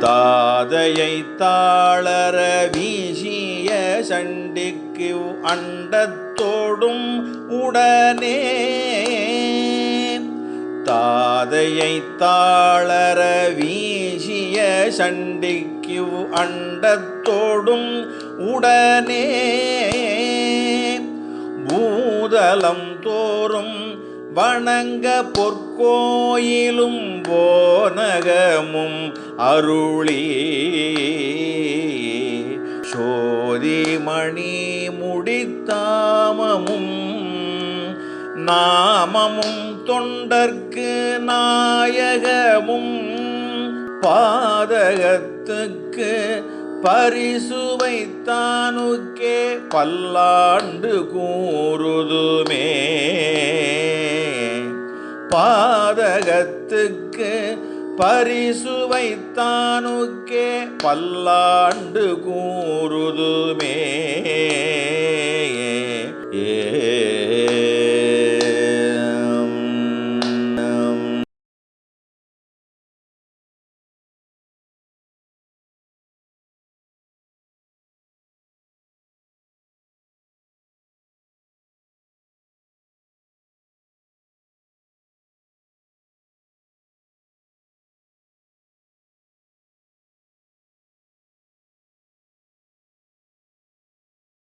தாதையை தாளர வீசிய சண்டிக்கு அண்டத்தோடும் உடனே தாதையை தாளர வீசிய சண்டிக்கு அண்டத்தோடும் உடனே பூதலம் தோறும் வணங்க பொற்கோயிலும் போனகமும் அருளி. சோதிமணி முடித்தாமமும் நாமமும் தொண்டர்க்கு நாயகமும் பாதகத்துக்கு பரிசுவைத்தானுக்கே பல்லாண்டு கூறுதுமே. பாதகத்துக்கு பரிசுவைத்தானுக்கே பல்லாண்டு கூறுதுமே. ஏ